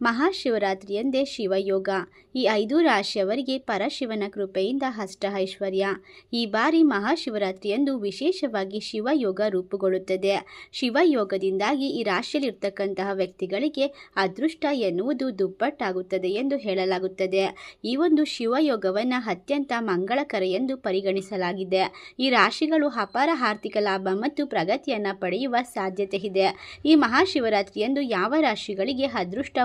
ಮಹಾಶಿವರಾತ್ರಿ ಎಂದೇ ಶಿವಯೋಗ. ಈ ಐದು ರಾಶಿಯವರಿಗೆ ಪರಶಿವನ ಕೃಪೆಯಿಂದ ಅಷ್ಟ ಐಶ್ವರ್ಯ. ಈ ಬಾರಿ ಮಹಾಶಿವರಾತ್ರಿಯಂದು ವಿಶೇಷವಾಗಿ ಶಿವಯೋಗ ರೂಪುಗೊಳ್ಳುತ್ತದೆ. ಶಿವಯೋಗದಿಂದಾಗಿ ಈ ರಾಶಿಯಲ್ಲಿರ್ತಕ್ಕಂತಹ ವ್ಯಕ್ತಿಗಳಿಗೆ ಅದೃಷ್ಟ ಎನ್ನುವುದು ದುಪ್ಪಟ್ಟಾಗುತ್ತದೆ ಎಂದು ಹೇಳಲಾಗುತ್ತದೆ. ಈ ಒಂದು ಶಿವಯೋಗವನ್ನು ಅತ್ಯಂತ ಮಂಗಳಕರ ಎಂದು ಪರಿಗಣಿಸಲಾಗಿದೆ. ಈ ರಾಶಿಗಳು ಅಪಾರ ಆರ್ಥಿಕ ಲಾಭ ಮತ್ತು ಪ್ರಗತಿಯನ್ನು ಪಡೆಯುವ ಸಾಧ್ಯತೆ ಇದೆ. ಈ ಮಹಾಶಿವರಾತ್ರಿಯಂದು ಯಾವ ರಾಶಿಗಳಿಗೆ ಅದೃಷ್ಟ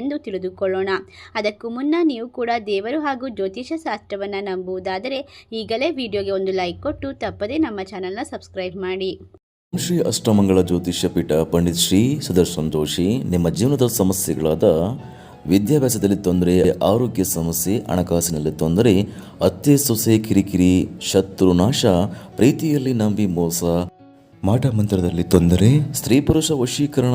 ಎಂದು ತಿಳಿದುಕೊಳ್ಳೋಣ. ಅದಕ್ಕೂ ಮುನ್ನ ನೀವು ಕೂಡ ದೇವರು ಹಾಗೂ ಜ್ಯೋತಿಷ ಶಾಸ್ತ್ರವನ್ನು ನಂಬುವುದಾದರೆ ಈಗಲೇ ವಿಡಿಯೋಗೆ ಒಂದು ಲೈಕ್ ಕೊಟ್ಟು ತಪ್ಪದೇ ನಮ್ಮ ಚಾನಲ್ನ ಸಬ್ಸ್ಕ್ರೈಬ್ ಮಾಡಿ. ಶ್ರೀ ಅಷ್ಟಮಂಗಳ ಜ್ಯೋತಿಷ್ಯ ಪೀಠ ಪಂಡಿತ್ ಶ್ರೀ ಸುದರ್ಶನ್ ಜೋಶಿ, ನಿಮ್ಮ ಜೀವನದ ಸಮಸ್ಯೆಗಳಾದ ವಿದ್ಯಾಭ್ಯಾಸದಲ್ಲಿ ತೊಂದರೆ, ಆರೋಗ್ಯ ಸಮಸ್ಯೆ, ಹಣಕಾಸಿನಲ್ಲಿ ತೊಂದರೆ ಅತ್ತೆ ಸೊಸೆ ಕಿರಿಕಿರಿ, ಶತ್ರು ನಾಶ, ಪ್ರೀತಿಯಲ್ಲಿ ನಂಬಿ ಮೋಸ, ಮಾಟ ಮಂತ್ರದಲ್ಲಿ ತೊಂದರೆ, ಸ್ತ್ರೀ ಪುರುಷ ವಶೀಕರಣ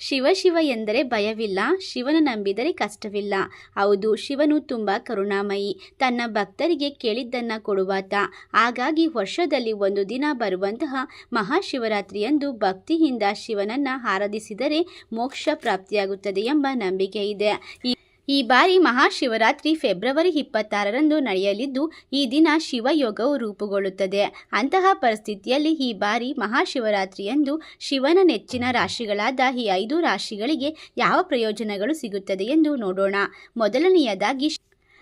ಶಿವ ಶಿವ ಎಂದರೆ ಭಯವಿಲ್ಲ, ಶಿವನ ನಂಬಿದರೆ ಕಷ್ಟವಿಲ್ಲ. ಹೌದು, ಶಿವನು ತುಂಬ ಕರುಣಾಮಯಿ. ತನ್ನ ಭಕ್ತರಿಗೆ ಕೇಳಿದ್ದನ್ನು ಕೊಡುವಾತ. ಹಾಗಾಗಿ ವರ್ಷದಲ್ಲಿ ಒಂದು ದಿನ ಬರುವಂತಹ ಮಹಾಶಿವರಾತ್ರಿಯಂದು ಭಕ್ತಿಯಿಂದ ಶಿವನನ್ನು ಆರಾಧಿಸಿದರೆ ಮೋಕ್ಷ ಪ್ರಾಪ್ತಿಯಾಗುತ್ತದೆ ಎಂಬ ನಂಬಿಕೆ ಇದೆ. ಈ ಬಾರಿ ಮಹಾಶಿವರಾತ್ರಿ ಫೆಬ್ರವರಿ ಇಪ್ಪತ್ತಾರರಂದು ನಡೆಯಲಿದ್ದು, ಈ ದಿನ ಶಿವಯೋಗವು ರೂಪುಗೊಳ್ಳುತ್ತದೆ. ಅಂತಹ ಪರಿಸ್ಥಿತಿಯಲ್ಲಿ ಈ ಬಾರಿ ಮಹಾಶಿವರಾತ್ರಿಯಂದು ಶಿವನ ನೆಚ್ಚಿನ ರಾಶಿಗಳಾದ ಈ ಐದು ರಾಶಿಗಳಿಗೆ ಯಾವ ಪ್ರಯೋಜನಗಳು ಸಿಗುತ್ತದೆ ಎಂದು ನೋಡೋಣ. ಮೊದಲನೆಯದಾಗಿ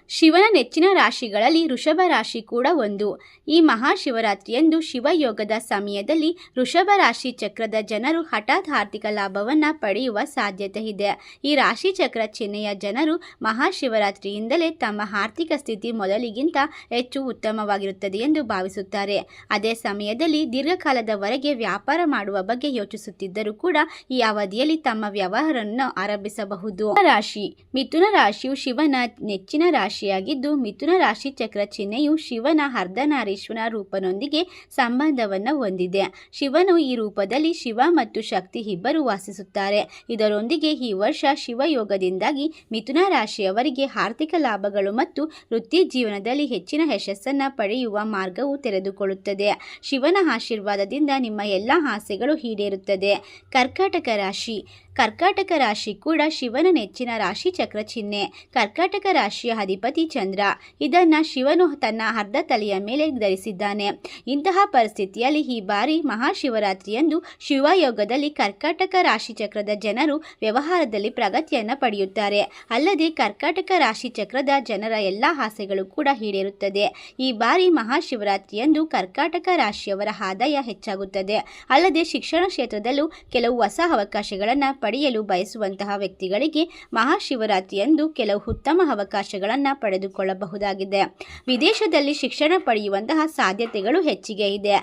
ಶಿವನ ನೆಚ್ಚಿನ ರಾಶಿಗಳಲ್ಲಿ ವೃಷಭ ರಾಶಿ ಕೂಡ ಒಂದು. ಈ ಮಹಾಶಿವರಾತ್ರಿಯಂದು ಶಿವಯೋಗದ ಸಮಯದಲ್ಲಿ ವೃಷಭ ರಾಶಿ ಚಕ್ರದ ಜನರು ಹಠಾತ್ ಆರ್ಥಿಕ ಲಾಭವನ್ನು ಪಡೆಯುವ ಸಾಧ್ಯತೆ ಇದೆ. ಈ ರಾಶಿ ಚಕ್ರ ಚಿಹ್ನೆಯ ಜನರು ಮಹಾಶಿವರಾತ್ರಿಯಿಂದಲೇ ತಮ್ಮ ಆರ್ಥಿಕ ಸ್ಥಿತಿ ಮೊದಲಿಗಿಂತ ಹೆಚ್ಚು ಉತ್ತಮವಾಗಿರುತ್ತದೆ ಎಂದು ಭಾವಿಸುತ್ತಾರೆ. ಅದೇ ಸಮಯದಲ್ಲಿ ದೀರ್ಘಕಾಲದವರೆಗೆ ವ್ಯಾಪಾರ ಮಾಡುವ ಬಗ್ಗೆ ಯೋಚಿಸುತ್ತಿದ್ದರೂ ಕೂಡ ಈ ಅವಧಿಯಲ್ಲಿ ತಮ್ಮ ವ್ಯವಹಾರವನ್ನು ಆರಂಭಿಸಬಹುದು. ರಾಶಿ, ಮಿಥುನ ರಾಶಿಯು ಶಿವನ ನೆಚ್ಚಿನ ರಾಶಿಯಾಗಿದ್ದು ಮಿಥುನ ರಾಶಿ ಚಕ್ರ ಚಿಹ್ನೆಯು ಶಿವನ ಅರ್ಧನಾರೀಶ್ವನ ರೂಪನೊಂದಿಗೆ ಸಂಬಂಧವನ್ನು ಹೊಂದಿದೆ. ಶಿವನು ಈ ರೂಪದಲ್ಲಿ ಶಿವ ಮತ್ತು ಶಕ್ತಿ ಇಬ್ಬರು ವಾಸಿಸುತ್ತಾರೆ. ಇದರೊಂದಿಗೆ ಈ ವರ್ಷ ಶಿವಯೋಗದಿಂದಾಗಿ ಮಿಥುನ ರಾಶಿಯವರಿಗೆ ಆರ್ಥಿಕ ಲಾಭಗಳು ಮತ್ತು ವೃತ್ತಿ ಜೀವನದಲ್ಲಿ ಹೆಚ್ಚಿನ ಯಶಸ್ಸನ್ನು ಪಡೆಯುವ ಮಾರ್ಗವು ತೆರೆದುಕೊಳ್ಳುತ್ತದೆ. ಶಿವನ ಆಶೀರ್ವಾದದಿಂದ ನಿಮ್ಮ ಎಲ್ಲ ಆಸೆಗಳು ಈಡೇರುತ್ತದೆ. ಕರ್ಕಾಟಕ ರಾಶಿ ಕರ್ಕಾಟಕ ರಾಶಿ ಕೂಡ ಶಿವನ ನೆಚ್ಚಿನ ರಾಶಿ ಚಕ್ರ ಚಿಹ್ನೆ. ಕರ್ಕಾಟಕ ರಾಶಿಯ ಅಧಿಪತಿ ಚಂದ್ರ. ಇದನ್ನ ಶಿವನು ತನ್ನ ಅರ್ಧ ತಲೆಯ ಮೇಲೆ ಧರಿಸಿದ್ದಾನೆ. ಇಂತಹ ಪರಿಸ್ಥಿತಿಯಲ್ಲಿ ಈ ಬಾರಿ ಮಹಾಶಿವರಾತ್ರಿಯಂದು ಶಿವಯೋಗದಲ್ಲಿ ಕರ್ಕಾಟಕ ರಾಶಿ ಚಕ್ರದ ಜನರು ವ್ಯವಹಾರದಲ್ಲಿ ಪ್ರಗತಿಯನ್ನು ಪಡೆಯುತ್ತಾರೆ. ಅಲ್ಲದೆ ಕರ್ಕಾಟಕ ರಾಶಿ ಚಕ್ರದ ಜನರ ಎಲ್ಲ ಆಸೆಗಳು ಕೂಡ ಈಡೇರುತ್ತದೆ. ಈ ಬಾರಿ ಮಹಾಶಿವರಾತ್ರಿಯಂದು ಕರ್ಕಾಟಕ ರಾಶಿಯವರ ಆದಾಯ ಹೆಚ್ಚಾಗುತ್ತದೆ. ಅಲ್ಲದೆ ಶಿಕ್ಷಣ ಕ್ಷೇತ್ರದಲ್ಲೂ ಕೆಲವು ಹೊಸ ಅವಕಾಶಗಳನ್ನು ಪಡೆಯಲು ಬಯಸುವಂತಹ ವ್ಯಕ್ತಿಗಳಿಗೆ ಮಹಾಶಿವರಾತ್ರಿಯಂದು ಕೆಲವು ಉತ್ತಮ ಅವಕಾಶಗಳನ್ನು ಪಡೆದುಕೊಳ್ಳಬಹುದಾಗಿದೆ. ವಿದೇಶದಲ್ಲಿ ಶಿಕ್ಷಣ ಪಡೆಯುವಂತಹ ಸಾಧ್ಯತೆಗಳು ಹೆಚ್ಚಿಗೆ ಇದೆ.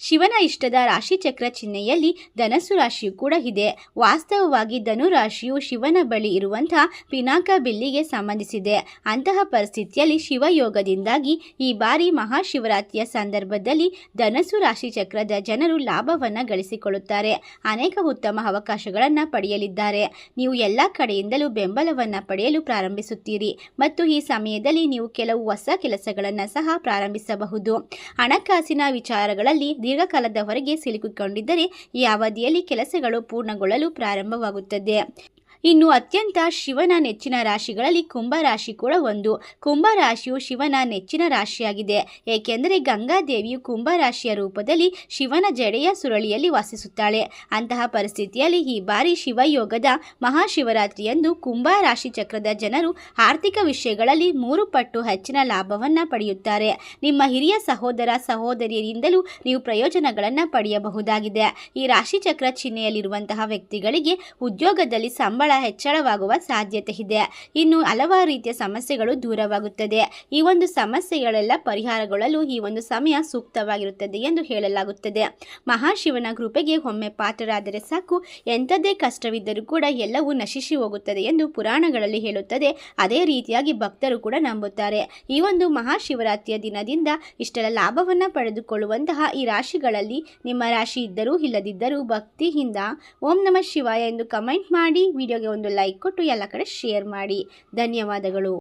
ಶಿವನ ಇಷ್ಟದ ರಾಶಿಚಕ್ರ ಚಿಹ್ನೆಯಲ್ಲಿ ಧನಸ್ಸು ರಾಶಿಯು ಕೂಡ ಇದೆ. ವಾಸ್ತವವಾಗಿ ಧನು ರಾಶಿಯು ಶಿವನ ಬಳಿ ಇರುವಂತಹ ಪಿನಾಕ ಬಿಲ್ಲಿಗೆ ಸಂಬಂಧಿಸಿದೆ. ಅಂತಹ ಪರಿಸ್ಥಿತಿಯಲ್ಲಿ ಶಿವಯೋಗದಿಂದಾಗಿ ಈ ಬಾರಿ ಮಹಾಶಿವರಾತ್ರಿಯ ಸಂದರ್ಭದಲ್ಲಿ ಧನಸ್ಸು ರಾಶಿ ಚಕ್ರದ ಜನರು ಲಾಭವನ್ನು ಗಳಿಸಿಕೊಳ್ಳುತ್ತಾರೆ. ಅನೇಕ ಉತ್ತಮ ಅವಕಾಶಗಳನ್ನು ಪಡೆಯಲಿದ್ದಾರೆ. ನೀವು ಎಲ್ಲ ಕಡೆಯಿಂದಲೂ ಬೆಂಬಲವನ್ನು ಪಡೆಯಲು ಪ್ರಾರಂಭಿಸುತ್ತೀರಿ ಮತ್ತು ಈ ಸಮಯದಲ್ಲಿ ನೀವು ಕೆಲವು ಹೊಸ ಕೆಲಸಗಳನ್ನು ಸಹ ಪ್ರಾರಂಭಿಸಬಹುದು. ಹಣಕಾಸಿನ ವಿಚಾರಗಳಲ್ಲಿ ದೀರ್ಘಕಾಲದವರೆಗೆ ಸಿಲುಕಿಕೊಂಡಿದ್ದರೆ ಈ ಅವಧಿಯಲ್ಲಿ ಕೆಲಸಗಳು ಪೂರ್ಣಗೊಳ್ಳಲು ಪ್ರಾರಂಭವಾಗುತ್ತದೆ. ಇನ್ನು ಅತ್ಯಂತ ಶಿವನ ನೆಚ್ಚಿನ ರಾಶಿಗಳಲ್ಲಿ ಕುಂಭ ರಾಶಿ ಕೂಡ ಒಂದು. ಕುಂಭ ರಾಶಿಯು ಶಿವನ ನೆಚ್ಚಿನ ರಾಶಿಯಾಗಿದೆ. ಏಕೆಂದರೆ ಗಂಗಾದೇವಿಯು ಕುಂಭ ರಾಶಿಯ ರೂಪದಲ್ಲಿ ಶಿವನ ಜಡೆಯ ಸುರಳಿಯಲ್ಲಿ ವಾಸಿಸುತ್ತಾಳೆ. ಅಂತಹ ಪರಿಸ್ಥಿತಿಯಲ್ಲಿ ಈ ಬಾರಿ ಶಿವಯೋಗದ ಮಹಾಶಿವರಾತ್ರಿಯಂದು ಕುಂಭ ರಾಶಿ ಚಕ್ರದ ಜನರು ಆರ್ಥಿಕ ವಿಷಯಗಳಲ್ಲಿ ಮೂರು ಪಟ್ಟು ಹೆಚ್ಚಿನ ಲಾಭವನ್ನು ಪಡೆಯುತ್ತಾರೆ. ನಿಮ್ಮ ಹಿರಿಯ ಸಹೋದರ ಸಹೋದರಿಯರಿಂದಲೂ ನೀವು ಪ್ರಯೋಜನಗಳನ್ನು ಪಡೆಯಬಹುದಾಗಿದೆ. ಈ ರಾಶಿ ಚಕ್ರ ಚಿಹ್ನೆಯಲ್ಲಿರುವಂತಹ ವ್ಯಕ್ತಿಗಳಿಗೆ ಉದ್ಯೋಗದಲ್ಲಿ ಸಂಬಳ ಹೆಚ್ಚಳವಾಗುವ ಸಾಧ್ಯತೆ ಇದೆ. ಇನ್ನು ಹಲವಾರು ರೀತಿಯ ಸಮಸ್ಯೆಗಳು ದೂರವಾಗುತ್ತದೆ. ಈ ಒಂದು ಸಮಸ್ಯೆಗಳೆಲ್ಲ ಪರಿಹಾರಗೊಳ್ಳಲು ಈ ಒಂದು ಸಮಯ ಸೂಕ್ತವಾಗಿರುತ್ತದೆ ಎಂದು ಹೇಳಲಾಗುತ್ತದೆ. ಮಹಾಶಿವನ ಕೃಪೆಗೆ ಒಮ್ಮೆ ಪಾತ್ರರಾದರೆ ಸಾಕು. ಎಂಥದ್ದೇ ಕಷ್ಟವಿದ್ದರೂ ಕೂಡ ಎಲ್ಲವೂ ನಶಿಸಿ ಹೋಗುತ್ತದೆ ಎಂದು ಪುರಾಣಗಳಲ್ಲಿ ಹೇಳುತ್ತದೆ. ಅದೇ ರೀತಿಯಾಗಿ ಭಕ್ತರು ಕೂಡ ನಂಬುತ್ತಾರೆ. ಈ ಒಂದು ಮಹಾಶಿವರಾತ್ರಿಯ ದಿನದಿಂದ ಇಷ್ಟೆಲ್ಲ ಲಾಭವನ್ನು ಪಡೆದುಕೊಳ್ಳುವಂತಹ ಈ ರಾಶಿಗಳಲ್ಲಿ ನಿಮ್ಮ ರಾಶಿ ಇದ್ದರೂ ಇಲ್ಲದಿದ್ದರೂ ಭಕ್ತಿಯಿಂದ ಓಂ ನಮಃ ಶಿವಾಯ ಎಂದು ಕಮೆಂಟ್ ಮಾಡಿ. ವಿಡಿಯೋಗೆ ಒಂದು ಲೈಕ್ ಕೊಟ್ಟು ಎಲ್ಲ ಕಡೆ ಶೇರ್ ಮಾಡಿ. ಧನ್ಯವಾದಗಳು.